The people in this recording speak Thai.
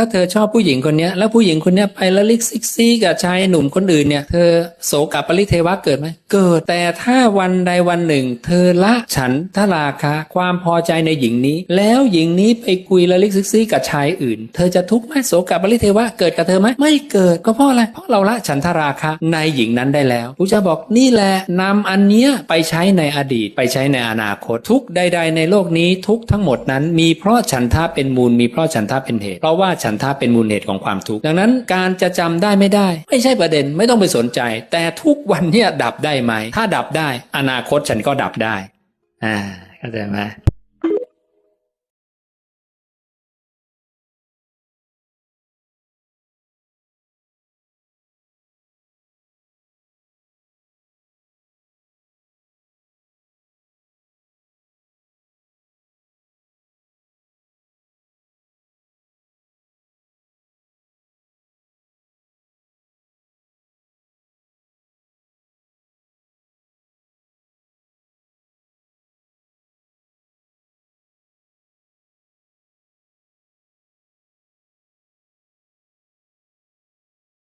ถ้าเธอชอบผู้หญิงคนเนี้ยแล้วผู้หญิงคนเนี้ยไปละลิกซิกซี่กับชายหนุ่มคนอื่นเนี่ย เธอโสกับปริเทวะเกิดไหมเกิด แต่ถ้าวันใดวันหนึ่ง เธอละฉันทราคะ ความพอใจในหญิงนี้ แล้วหญิงนี้ไปคุยละลิกซิกซี่กับชายอื่น เธอจะทุกข์ไหมโสกับปริเทวะเกิดกับเธอไหมไม่เกิดก็เพราะอะไรเพราะเราละฉันทราคะในหญิงนั้นได้แล้วพระเจ้าบอกนี่แหละนำอันเนี้ยไปใช้ในอดีตไปใช้ในอนาคตทุกใด ๆ ในโลกนี้ทุกทั้งหมดนั้น มีเพราะฉันทะเป็นมูลมีเพราะฉันทะเป็นเหตุเพราะว่าฉันทะเป็นมูลเหตุของความทุกข์ดังนั้นการจะจำได้ไม่ได้ ไม่ใช่ประเด็นไม่ต้องไปสนใจ แต่ทุกวันเนี่ยดับได้ไหม ถ้าดับได้ อนาคตฉันก็ดับได้ อ่าเข้าใจไหม